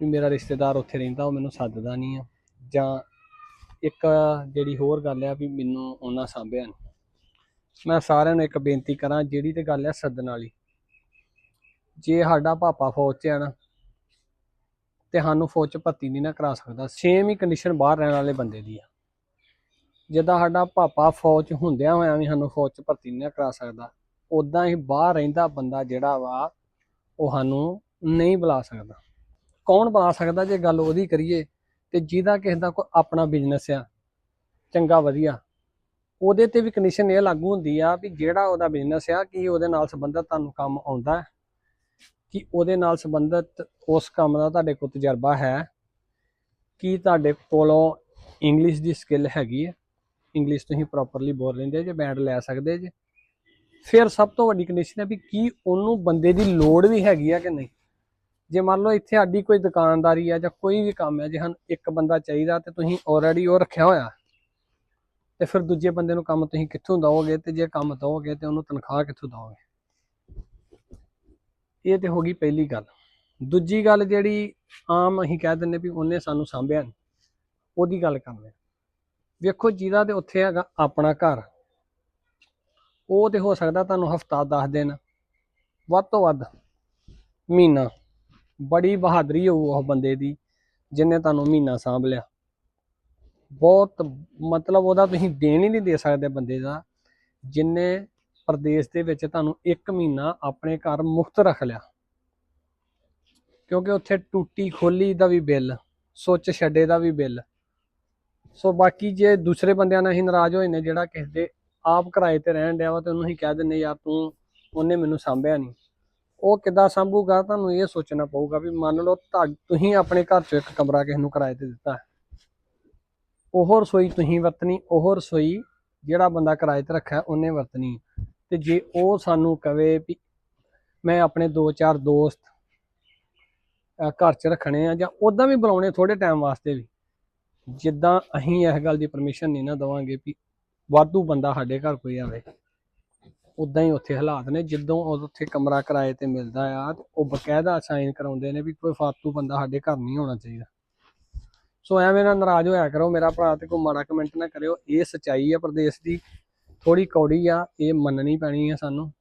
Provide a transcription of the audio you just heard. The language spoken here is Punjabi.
ਵੀ ਮੇਰਾ ਰਿਸ਼ਤੇਦਾਰ ਉੱਥੇ ਰਹਿੰਦਾ, ਉਹ ਮੈਨੂੰ ਸੱਦਦਾ ਨਹੀਂ ਆ। ਜਾਂ ਇੱਕ ਜਿਹੜੀ ਹੋਰ ਗੱਲ ਆ ਵੀ ਮੈਨੂੰ ਉਹਨਾਂ ਸਾਂਭਿਆ ਨਹੀਂ। ਮੈਂ ਸਾਰਿਆਂ ਨੂੰ ਇੱਕ ਬੇਨਤੀ ਕਰਾਂ, ਜਿਹੜੀ ਤੇ ਗੱਲ ਆ ਸੱਦਣ ਵਾਲੀ। ਜੇ ਸਾਡਾ ਪਾਪਾ ਫੌਜ 'ਚ ਆ ਨਾ, ਤੇ ਸਾਨੂੰ ਫੌਜ 'ਚ ਭਰਤੀ ਨਹੀਂ ਨਾ ਕਰਾ ਸਕਦਾ। ਸੇਮ ਹੀ ਕੰਡੀਸ਼ਨ ਬਾਹਰ ਰਹਿਣ ਵਾਲੇ ਬੰਦੇ ਦੀ ਆ। ਜਿੱਦਾਂ ਸਾਡਾ ਪਾਪਾ ਫੌਜ 'ਚ ਹੁੰਦਿਆਂ ਹੋਇਆਂ ਵੀ ਸਾਨੂੰ ਫੌਜ 'ਚ ਭਰਤੀ ਨਹੀਂ ਨਾ ਕਰਾ ਸਕਦਾ ਉਦਾਂ ਹੀ ਬਾਹਰ ਰਹਿੰਦਾ ਬੰਦਾ ਜਿਹੜਾ ਵਾ, ਉਹ ਸਾਨੂੰ ਨਹੀਂ ਬੁਲਾ ਸਕਦਾ। ਕੌਣ ਬੁਲਾ ਸਕਦਾ ਜੇ ਗੱਲ ਉਹਦੀ ਕਰੀਏ ਤੇ ਜਿਹਦਾ ਕਿਸੇ ਦਾ ਕੋਈ ਆਪਣਾ ਬਿਜ਼ਨਸ ਆ, ਚੰਗਾ ਵਧੀਆ। ਉਹਦੇ ਤੇ ਵੀ ਕੰਡੀਸ਼ਨ ਇਹ ਲਾਗੂ ਹੁੰਦੀ ਆ ਵੀ ਜਿਹੜਾ ਉਹਦਾ ਬਿਜ਼ਨਸ ਆ, ਕਿ ਉਹਦੇ ਨਾਲ ਸੰਬੰਧਿਤ ਤੁਹਾਨੂੰ ਕੰਮ ਆਉਂਦਾ ਕਿ ਉਹਦੇ ਨਾਲ ਸੰਬੰਧਿਤ ਉਸ ਕੰਮ ਦਾ ਤੁਹਾਡੇ ਕੋਲ ਤਜਰਬਾ ਹੈ, ਕੀ ਤੁਹਾਡੇ ਕੋਲੋਂ ਇੰਗਲਿਸ਼ ਦੀ ਸਕਿੱਲ ਹੈਗੀ ਹੈ। ਇੰਗਲਿਸ਼ ਤੁਸੀਂ ਪ੍ਰੋਪਰਲੀ ਬੋਲ ਲੈਂਦੇ ਜੇ ਬੈਂਡ ਲੈ ਸਕਦੇ ਜੇ। ਫਿਰ ਸਭ ਤੋਂ ਵੱਡੀ ਕੰਡੀਸ਼ਨ ਹੈ ਵੀ ਕੀ ਉਹਨੂੰ ਬੰਦੇ ਦੀ ਲੋੜ ਵੀ ਹੈਗੀ ਆ ਕਿ ਨਹੀਂ। ਜੇ ਮੰਨ ਲਓ ਇੱਥੇ ਸਾਡੀ ਕੋਈ ਦੁਕਾਨਦਾਰੀ ਆ ਜਾਂ ਕੋਈ ਵੀ ਕੰਮ ਹੈ ਜੇ ਹਨ ਇੱਕ ਬੰਦਾ ਚਾਹੀਦਾ ਤੇ ਤੁਸੀਂ ਆਲਰੇਡੀ ਉਹ ਰੱਖਿਆ ਹੋਇਆ। ਤੇ ਫਿਰ ਦੂਜੇ ਬੰਦੇ ਨੂੰ ਕੰਮ ਤੁਸੀਂ ਕਿੱਥੋਂ ਦਵੋਗੇ ਤੇ ਜੇ ਕੰਮ ਦਓਗੇ ਤੇ ਉਹਨੂੰ ਤਨਖਾਹ ਕਿੱਥੋਂ ਦਓਗੇ? ਇਹ ਤੇ ਹੋ ਗਈ ਪਹਿਲੀ ਗੱਲ। ਦੂਜੀ ਗੱਲ ਜਿਹੜੀ ਆਮ ਅਸੀਂ ਕਹਿ ਦਿੰਦੇ ਵੀ ਉਹਨੇ ਸਾਨੂੰ ਸਾਂਭਿਆ ਨਹੀਂ ਉਹਦੀ ਗੱਲ ਕਰਦੇ ਹਾਂ। ਵੇਖੋ ਜਿਹਦਾ ਤੇ ਉੱਥੇ ਹੈਗਾ ਆਪਣਾ ਘਰ। ਉਹ ਤੇ ਹੋ ਸਕਦਾ ਤੁਹਾਨੂੰ ਹਫਤਾ 10 ਦਿਨ, ਵੱਧ ਤੋਂ ਵੱਧ ਮਹੀਨਾ। ਬੜੀ ਬਹਾਦਰੀ ਹੋਊ ਉਹ ਬੰਦੇ ਦੀ ਜਿਨੇ ਤੁਹਾਨੂੰ ਮਹੀਨਾ ਸਾਂਭ ਲਿਆ। ਬਹੁਤ, ਮਤਲਬ ਉਹਦਾ ਤੁਸੀਂ ਦੇਣ ਹੀ ਨਹੀਂ ਦੇ ਸਕਦੇ ਬੰਦੇ ਦਾ ਜਿਨੇ ਪ੍ਰਦੇਸ਼ ਦੇ ਵਿੱਚ ਤੁਹਾਨੂੰ 1 ਮਹੀਨਾ ਆਪਣੇ ਘਰ ਮੁਫਤ ਰੱਖ ਲਿਆ। ਕਿਉਂਕਿ ਉੱਥੇ ਟੂਟੀ ਖੋਲੀ ਦਾ ਵੀ ਬਿੱਲ, ਸੁੱਚ ਛੱਡੇ ਦਾ ਵੀ ਬਿੱਲ। ਸੋ ਬਾਕੀ ਜੇ ਦੂਸਰੇ ਬੰਦਿਆਂ ਨਾਲ ਹੀ ਨਾਰਾਜ਼ ਹੋਏ ਨੇ, ਜਿਹੜਾ ਕਿਸੇ ਦੇ ਆਪ ਕਿਰਾਏ ਤੇ ਰਹਿਣ ਡਿਆ ਵਾ ਤੇ ਉਹਨੂੰ ਹੀ ਕਹਿ ਦਿੰਨੇ ਯਾਰ ਤੂੰ, ਉਹਨੇ ਮੈਨੂੰ ਸਾਂਭਿਆ ਨਹੀਂ। ਉਹ ਕਿੱਦਾਂ ਸੰਭੂਗਾ ਤੁਹਾਨੂੰ ਇਹ ਸੋਚਣਾ ਪਊਗਾ ਵੀ ਮੰਨ ਲਓ ਤੁਹਾ- ਤੁਸੀਂ ਆਪਣੇ ਘਰ 'ਚ ਇੱਕ ਕਮਰਾ ਕਿਸੇ ਨੂੰ ਕਿਰਾਏ ਤੇ ਦਿੱਤਾ। ਉਹ ਰਸੋਈ ਤੁਸੀਂ ਵਰਤਣੀ, ਉਹ ਰਸੋਈ ਜਿਹੜਾ ਬੰਦਾ ਕਿਰਾਏ ਤੇ ਰੱਖਿਆ ਉਹਨੇ ਵਰਤਣੀ। ਤੇ ਜੇ ਉਹ ਸਾਨੂੰ ਕਵੇ ਵੀ ਮੈਂ ਆਪਣੇ ਦੋ ਚਾਰ ਦੋਸਤ, ਅਹ ਘਰ 'ਚ ਰੱਖਣੇ ਆ ਜਾਂ ਉਦਾਂ ਵੀ ਬੁਲਾਉਣੇ ਥੋੜੇ ਟਾਈਮ ਵਾਸਤੇ ਵੀ, ਜਿੱਦਾਂ ਅਸੀਂ ਇਸ ਗੱਲ ਦੀ ਪਰਮਿਸ਼ਨ ਨਹੀਂ ਨਾ ਦਵਾਂਗੇ ਵੀ ਵਾਧੂ ਬੰਦਾ ਸਾਡੇ ਘਰ ਕੋਈ ਆਵੇ। ਉਦਾਂ ਹੀ ਉੱਥੇ ਹਾਲਾਤ ਨੇ, ਜਿੱਦੋਂ ਉੱਥੇ ਕਮਰਾ ਕਿਰਾਏ ਤੇ ਮਿਲਦਾ ਆ ਉਹ ਬਕਾਇਦਾ ਸਾਈਨ ਕਰਾਉਂਦੇ ਨੇ ਵੀ ਕੋਈ ਫਾਲਤੂ ਬੰਦਾ ਸਾਡੇ ਘਰ ਨਹੀਂ ਹੋਣਾ ਚਾਹੀਦਾ। ਸੋ ਐਵੇਂ ਨਾ ਨਾਰਾਜ਼ ਹੋਇਆ ਕਰੋ, ਮੇਰਾ ਭਰਾ ਤੇ ਕੋਈ ਮਾੜਾ ਕਮੈਂਟ ਨਾ ਕਰਿਓ, ਇਹ ਸਚਾਈ ਆ, ਪ੍ਰਦੇਸ਼ ਦੀ ਥੋੜੀ ਕੌੜੀ ਆ, ਇਹ ਮੰਨਣੀ ਪੈਣੀ ਆ ਸਾਨੂੰ।